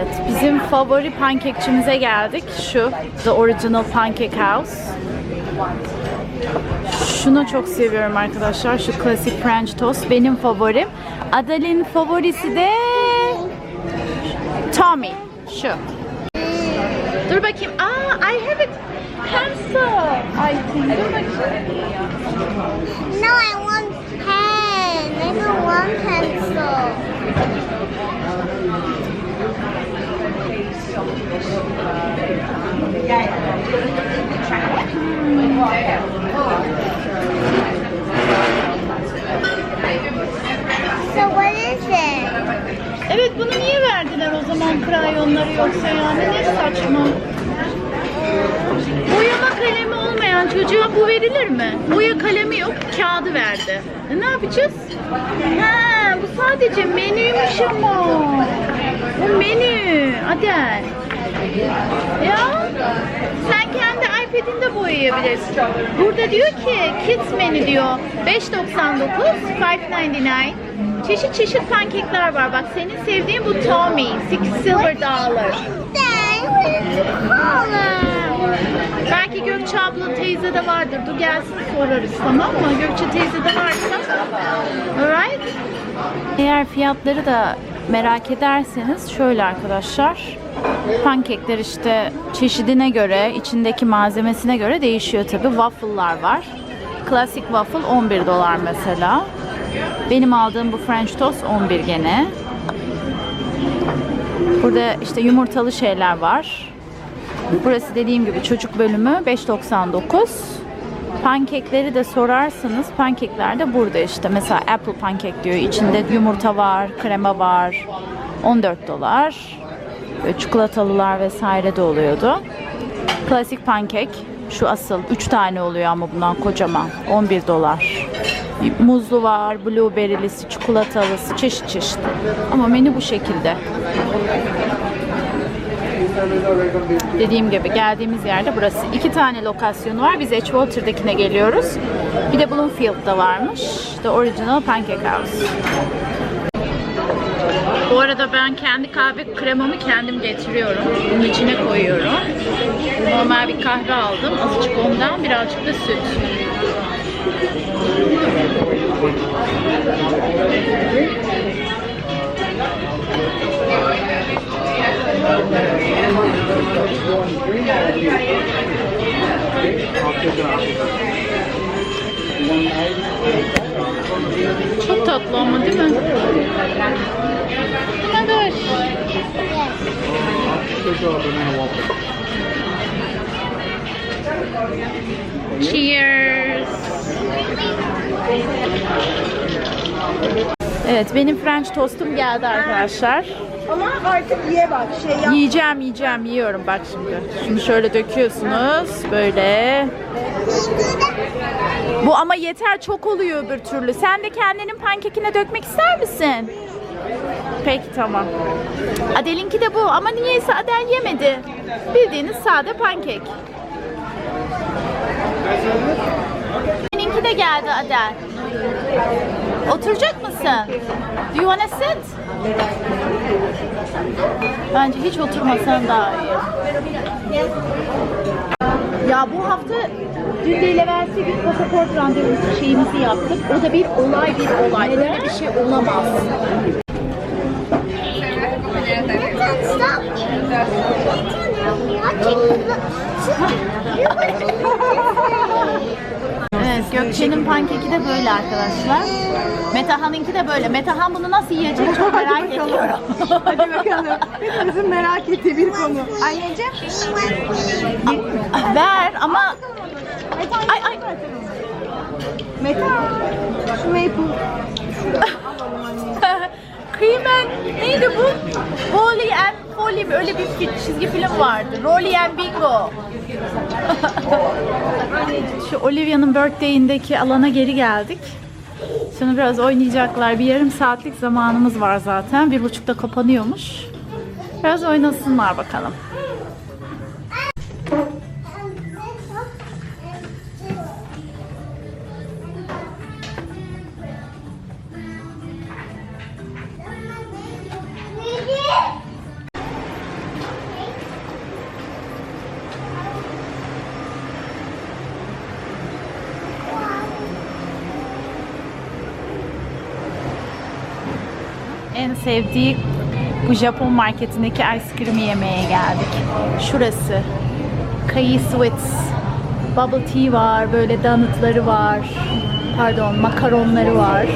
Evet, bizim favori pankekçimize geldik. Şu The Original Pancake House. Şunu çok seviyorum arkadaşlar. Şu klasik French toast benim favorim. Adal'in favorisi de Tommy. Şu. Dur bakayım. Aa, I have a pencil. I think. Dur bakayım. No, I want pen. I don't want pencil. So what is it? Evet bunu niye verdiler o zaman krayonları yoksa yani ne saçma. Boyama kalemi olmayan çocuğa bu verilir mi? Boya kalemi yok, kağıdı verdi. E, ne yapacağız? Ha, bu sadece menüymüş ama. Bu menü. Adel. Ya sen kendi iPad'inde boyayabilirsin. Burada diyor ki kids menü diyor. 5.99, 5.99. Çeşit çeşit pankekler var. Bak senin sevdiğin bu Tommy. Six silver dollar. Belki Gökçe abla teyze de vardır. Dur gelsin sorarız tamam mı? Gökçe teyze de varsa. Alright. Eğer fiyatları da merak ederseniz şöyle arkadaşlar. Pankekler işte çeşidine göre, içindeki malzemesine göre değişiyor tabi. Waffle'lar var. Klasik waffle 11 dolar mesela. Benim aldığım bu French toast 11 gene. Burada işte yumurtalı şeyler var. Burası dediğim gibi çocuk bölümü 5.99. Pankekleri de sorarsanız pankekler de burada işte. Mesela apple pankek diyor. İçinde yumurta var, krema var. 14 dolar. Böyle çikolatalılar vesaire de oluyordu. Klasik pankek. Şu asıl 3 tane oluyor ama bundan kocaman. 11 dolar. Muzlu var, blueberry'lisi, çikolatalısı, çeşit çeşit. Ama menü bu şekilde. Dediğim gibi geldiğimiz yerde burası. iki tane lokasyonu var. Biz Edgewater'dakine geliyoruz. Bir de Bloomfield'da varmış. The Original Pancake House. Bu arada ben kendi kahve kremamı kendim getiriyorum. Bunun içine koyuyorum. Normal bir kahve aldım. Azıcık ondan, birazcık da süt. Çok tatlı ama değil mi? Nadoş. Cheers. Evet benim French toastum geldi arkadaşlar. Ama artık ye bak şey yap. Yiyeceğim yiyeceğim yiyorum bak şimdi. Şunu şöyle döküyorsunuz böyle. Bu ama yeter çok oluyor öbür türlü. Sen de kendinin pankekine dökmek ister misin? Peki tamam. Adel'inki de bu ama niyeyse Adel yemedi. Bildiğiniz sade pankek. Seninki de geldi Adel. Oturacak mısın? Do you wanna sit? Bence hiç oturmasan daha iyi. Ya bu hafta dün değil evvelsi gün pasaport randevusu şeyimizi yaptık. O da bir olay bir olay. Böyle bir şey olamaz. Gökçe'nin pankeki de böyle arkadaşlar. Metahan'ınki de böyle. Metahan bunu nasıl yiyecek çok merak ediyorum. Hadi bakalım. Hepimizin merak ettiği bir konu. Anneciğim. Ver ama ay ay Meta. Şu maple. Kıymen neydi bu? Rolly and Polly mi? Öyle bir çizgi film vardı. Rolly and Bingo. Şu Olivia'nın birthday'indeki alana geri geldik. Şimdi biraz oynayacaklar. Bir yarım saatlik zamanımız var zaten. Bir buçukta kapanıyormuş. Biraz oynasınlar bakalım. En sevdiği bu Japon marketindeki ice cream'i yemeye geldik. Şurası. Kai Sweets. Bubble tea var, böyle donutları var. Pardon, makaronları var.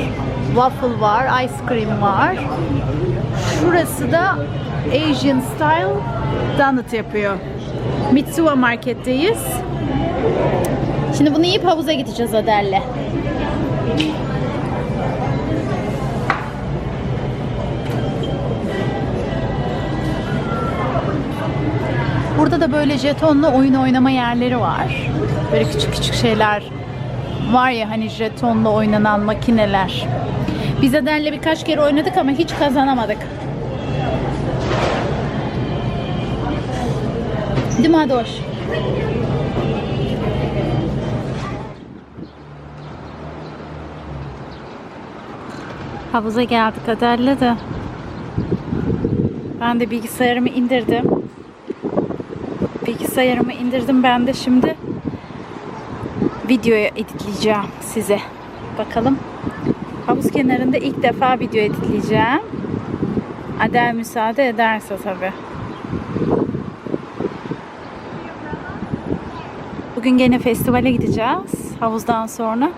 Waffle var, ice cream var. Şurası da Asian style donut yapıyor. Mitsuwa marketteyiz. Şimdi bunu yiyip havuza gideceğiz Adel'le. Da böyle jetonla oyun oynama yerleri var. Böyle küçük küçük şeyler var ya hani jetonla oynanan makineler. Biz Adel'le birkaç kere oynadık ama hiç kazanamadık. Değil mi Adoş? Havuza geldik Adel'le de. Ben de bilgisayarımı indirdim. Bilgisayarımı indirdim ben de şimdi videoya editleyeceğim size. Bakalım. Havuz kenarında ilk defa video editleyeceğim. Adel müsaade ederse tabii. Bugün gene festivale gideceğiz. Havuzdan sonra.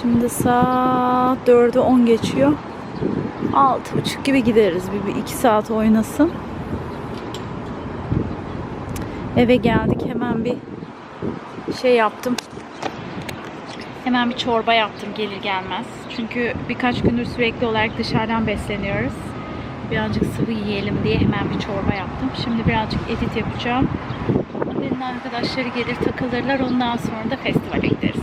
Şimdi saat 4'ü 10 geçiyor. 6.30 gibi gideriz. Bir, bir iki saat oynasın. Eve geldik. Hemen bir şey yaptım. Hemen bir çorba yaptım gelir gelmez. Çünkü birkaç gündür sürekli olarak dışarıdan besleniyoruz. Birazcık sıvı yiyelim diye hemen bir çorba yaptım. Şimdi birazcık edit yapacağım. Benim arkadaşları gelir takılırlar. Ondan sonra da festivale gideriz.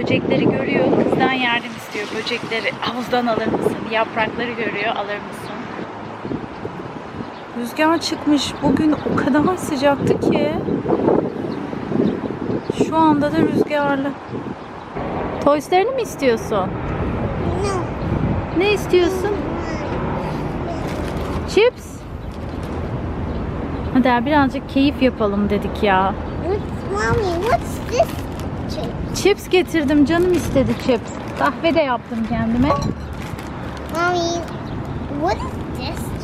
Böcekleri görüyor. Kızdan yardım istiyor. Böcekleri havuzdan alır mısın? Yaprakları görüyor. Alır mısın? Rüzgar çıkmış. Bugün o kadar sıcaktı ki. Şu anda da rüzgarlı. Toyslarını mı istiyorsun? Ne istiyorsun? Chips? Hadi birazcık keyif yapalım dedik ya. Mommy, what's this chip? Chips getirdim. Canım istedi chips. Kahve de yaptım kendime. Mommy, what is this?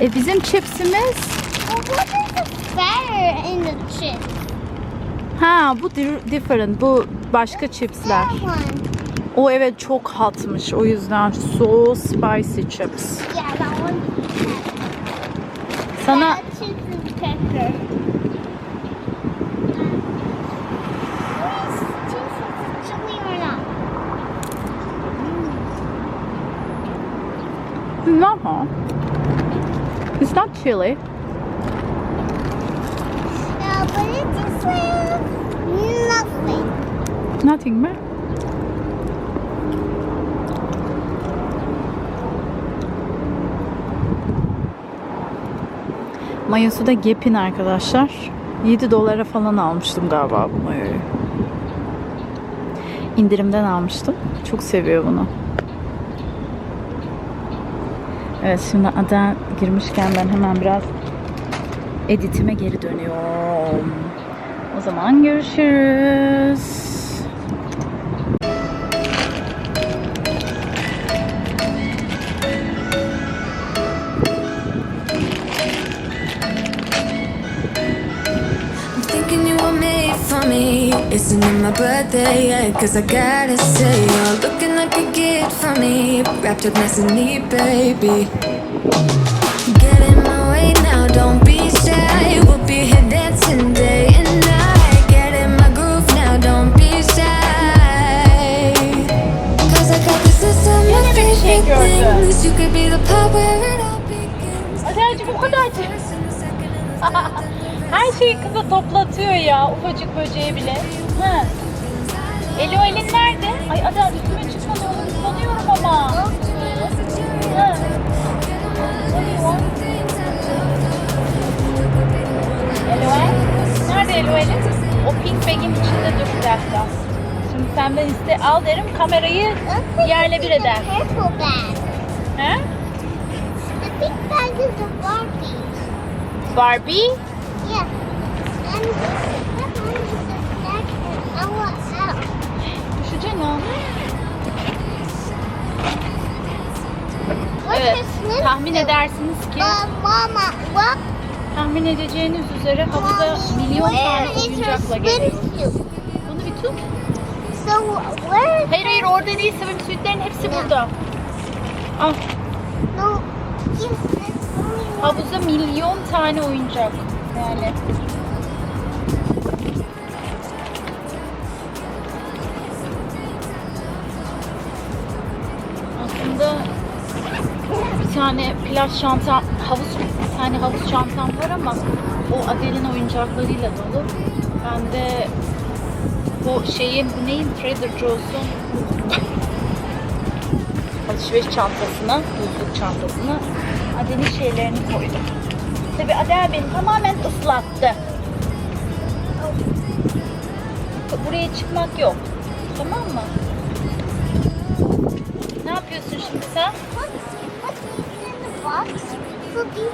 E bizim chipsimiz ha bu di- different. Bu başka chipsler. O evet çok hatmış. O yüzden so spicy chips. Sana no. It's not chili. No, but it just like nothing. Nothing mi? Mayosu da Gap'in arkadaşlar. 7 dolara falan almıştım galiba bu mayoyu. İndirimden almıştım. Çok seviyor bunu. Evet şimdi Adel girmişken ben hemen biraz editime geri dönüyorum. O zaman görüşürüz. İt my birthday yet? Cause I gotta say, you're looking like a gift for me. Wrapped up nice and neat, baby. Get in my way now, don't be shy. We'll be here dancing day and night. Get in my groove now, don't be shy. Cause I got Yine bir şey favorite things. You could be the part where it all begins. Kadar Her şeyi kıza toplatıyor ya. Ufacık böceği bile. Ha. Elo elin nerede? Ay Adel üstüme çıkmadı onu ıslanıyorum ama. Ha. Want? Eloel? Nerede Eloel'in? O pink bag'in içinde dur bir dakika. Şimdi senden iste al derim kamerayı yerle bir eder. Purple bag. He? The pink bag is the Barbie. Barbie? Yeah. And Evet. Tahmin edersiniz ki Uh, Mama, tahmin edeceğiniz üzere havuza milyon tane oyuncakla geliyor. Bunu bir tut. So where? Hayır hayır orada değil swimsuitlerin hepsi burada. Al. No. Havuza milyon tane oyuncak. Yani. Plaj çantam, havuz, bir havuz çantam var ama o Adele'in oyuncaklarıyla dolu. Ben de bu şeyin, bu neyin? Trader Joe's'un alışveriş çantasına, buzluk çantasına Adem'in şeylerini koydum. Tabi Adem beni tamamen ıslattı. Buraya çıkmak yok. Tamam mı? Ne yapıyorsun şimdi sen?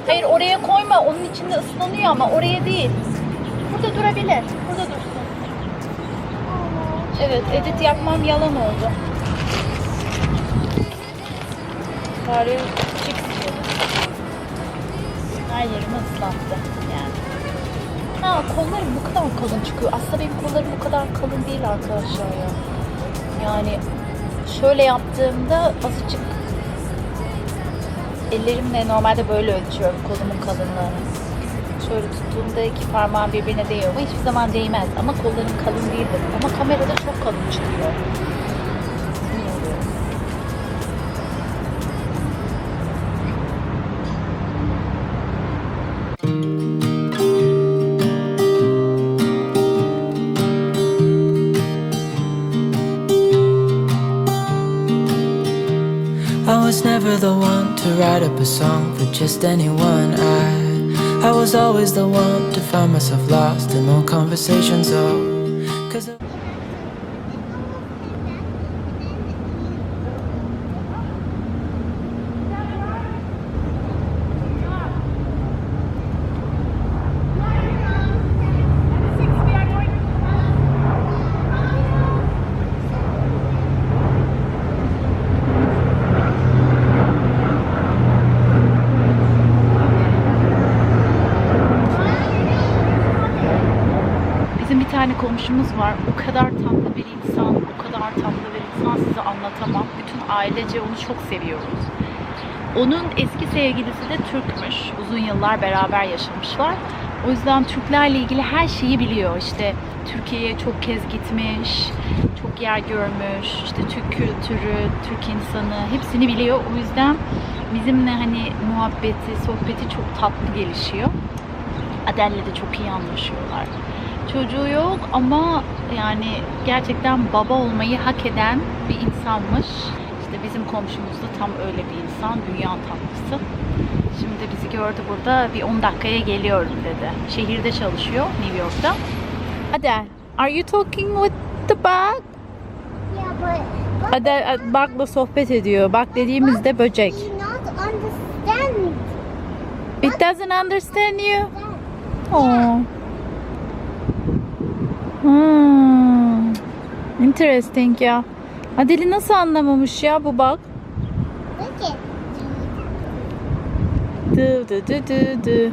Hayır oraya koyma. Onun içinde ıslanıyor ama oraya değil. Burada durabilir. Burada dursun. Evet, edit yapmam yalan oldu. Bari çık Her yerimi ıslattı yani. Ha kollarım bu kadar kalın çıkıyor. Aslında benim kollarım bu kadar kalın değil arkadaşlar ya. Yani şöyle yaptığımda azıcık ellerimle normalde böyle ölçüyorum kolumun kalınlığını. Şöyle tuttuğumda iki parmağım birbirine değiyor ama hiçbir zaman değmez. Ama kollarım kalın değildir. Ama kamerada çok kalın çıkıyor. Never the one to write up a song for just anyone. I I was always the one to find myself lost in old conversations. Oh, cause. I- tane komşumuz var. O kadar tatlı bir insan, o kadar tatlı bir insan size anlatamam. Bütün ailece onu çok seviyoruz. Onun eski sevgilisi de Türkmüş. Uzun yıllar beraber yaşamışlar. O yüzden Türklerle ilgili her şeyi biliyor. İşte Türkiye'ye çok kez gitmiş, çok yer görmüş, işte Türk kültürü, Türk insanı hepsini biliyor. O yüzden bizimle hani muhabbeti, sohbeti çok tatlı gelişiyor. Adele'le de çok iyi anlaşıyorlar. Çocuğu yok ama yani gerçekten baba olmayı hak eden bir insanmış. İşte bizim komşumuz da tam öyle bir insan, dünya tatlısı. Şimdi bizi gördü burada, bir 10 dakikaya geliyorum dedi. Şehirde çalışıyor, New York'ta. Adele, are you talking with the bug? Yeah, but but Adele, bug'la sohbet ediyor. Bak dediğimizde böcek. It doesn't understand you. Oh. Hmm. Interesting ya. Adeli nasıl anlamamış ya bu bak? At Dı dı dı dı dı.